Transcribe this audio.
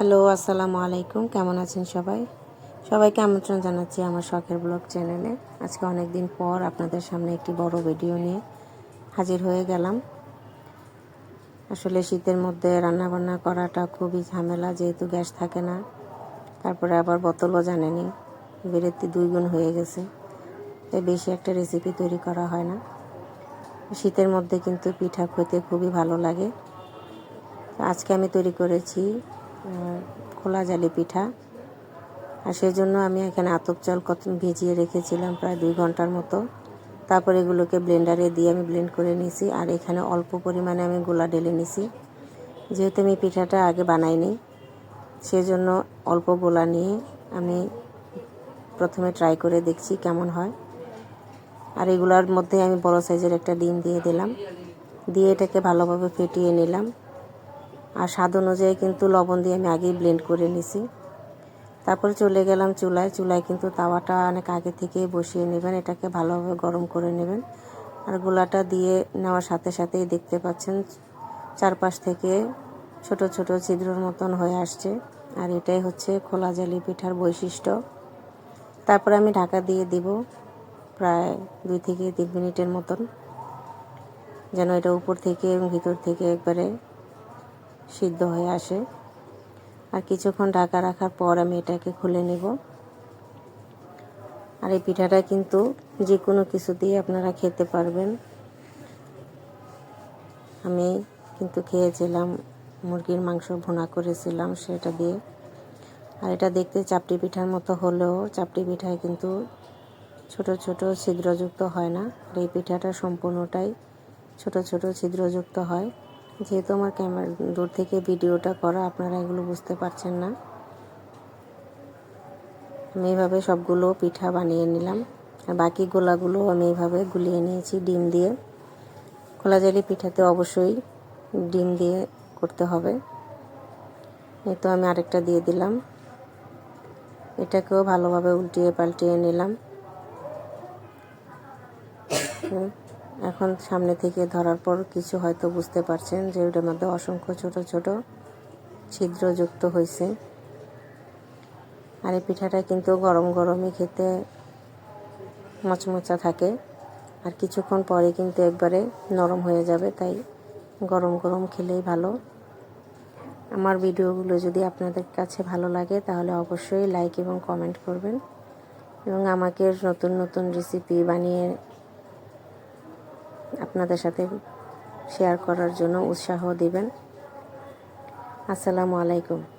Hello, আসসালামু আলাইকুম। কেমন আছেন সবাই? সবাইকে আমন্ত্রণ জানাচ্ছি আমার শখের ব্লগ চ্যানেলে। আজকে অনেক দিন পর আপনাদের সামনে একটি বড় ভিডিও নিয়ে হাজির হয়ে গেলাম। আসলে শীতের মধ্যে রান্নাবান্না করাটা খুবই ঝামেলা, যেহেতু গ্যাস থাকে না। তারপরে আবার বোতলও জানেনি, বেরেতি দুই গুণ হয়ে গেছে। তাই বেশি একটা রেসিপি তৈরি করা হয় না। শীতের মধ্যে কিন্তু পিঠা খেতে খুবই ভালো লাগে। আজকে আমি তৈরি করেছি খোলা জালি পিঠা। আর সেই জন্য আমি এখানে আতপ চাল কত ভিজিয়ে রেখেছিলাম, প্রায় দুই ঘণ্টার মতো। তারপর এগুলোকে ব্লেন্ডারে দিয়ে আমি ব্লেন্ড করে নিয়েছি। আর এখানে অল্প পরিমাণে আমি গোলা ঢেলে নিছি যেহেতু আমি পিঠাটা আগে বানাইনি, সেজন্য অল্প গোলা নিয়ে আমি প্রথমে ট্রাই করে দেখছি কেমন হয়। আর এগুলোর মধ্যে আমি বড় সাইজের একটা ডিম দিয়ে দিলাম। দিয়ে এটাকে ভালোভাবে ফেটিয়ে নিলাম। আর স্বাদ অনুযায়ী কিন্তু লবণ দিয়ে আমি আগেই ব্লেন্ড করে নিছি। তারপরে চলে গেলাম চুলায়। চুলায় কিন্তু তাওয়াটা অনেক আগে থেকেই বসিয়ে নেবেন, এটাকে ভালোভাবে গরম করে নেবেন। আর গোলাটা দিয়ে নেওয়ার সাথে সাথেই দেখতে পাচ্ছেন চারপাশ থেকে ছোট ছোট ছিদ্রর মতন হয়ে আসছে। আর এটাই হচ্ছে খোলা জালি পিঠার বৈশিষ্ট্য। তারপরে আমি ঢাকা দিয়ে দিব প্রায় দুই থেকে তিন মিনিটের মতন, যেন এটা উপর থেকে এবং ভিতর থেকে একবারে সিদ্ধ হয়ে আসে। আর কিছুক্ষণ ঢাকা রাখার পর আমি এটাকে খুলে নেব। আর এই পিঠাটা কিন্তু যে কোনো কিছু দিয়ে আপনারা খেতে পারবেন। আমি কিন্তু খেয়েছিলাম, মুরগির মাংস ভুনা করেছিলাম সেটা দিয়ে। আর এটা দেখতে চাপটি পিঠার মতো হলেও চাপটি পিঠায় কিন্তু ছোট ছোট ছিদ্রযুক্ত হয় না। আর এই পিঠাটা সম্পূর্ণটাই ছোট ছোট ছিদ্রযুক্ত হয়। যেহেতু আমার ক্যামেরা দূর থেকে ভিডিওটা করা আপনারা এগুলো বুঝতে পারছেন না। আমি এইভাবে সবগুলো পিঠা বানিয়ে নিলাম। আর বাকি গোলাগুলো আমি এইভাবে গুলিয়ে নিয়েছি ডিম দিয়ে। খোলা জালি পিঠাতে অবশ্যই ডিম দিয়ে করতে হবে। এই তো আমি আরেকটা দিয়ে দিলাম। এটাকেও ভালোভাবে উল্টিয়ে পাল্টিয়ে নিলাম। হুম, এখন সামনে থেকে ধরার পর কিছু হয়তো বুঝতে পারছেন যে ওটার মধ্যে অসংখ্য ছোট ছোট ছিদ্রযুক্ত হয়েছে আর এই পিঠাটা কিন্তু গরম গরমই খেতে মচমচা থাকে। আর কিছুক্ষণ পরে কিন্তু একবারে নরম হয়ে যাবে, তাই গরম গরম খেলেই ভালো। আমার ভিডিওগুলো যদি আপনাদের কাছে ভালো লাগে, তাহলে অবশ্যই লাইক এবং কমেন্ট করবেন। এবং আমাকে নতুন নতুন রেসিপি বানিয়ে আপনাদের সাথে শেয়ার করার জন্য উৎসাহ দিবেন। আসসালামু আলাইকুম।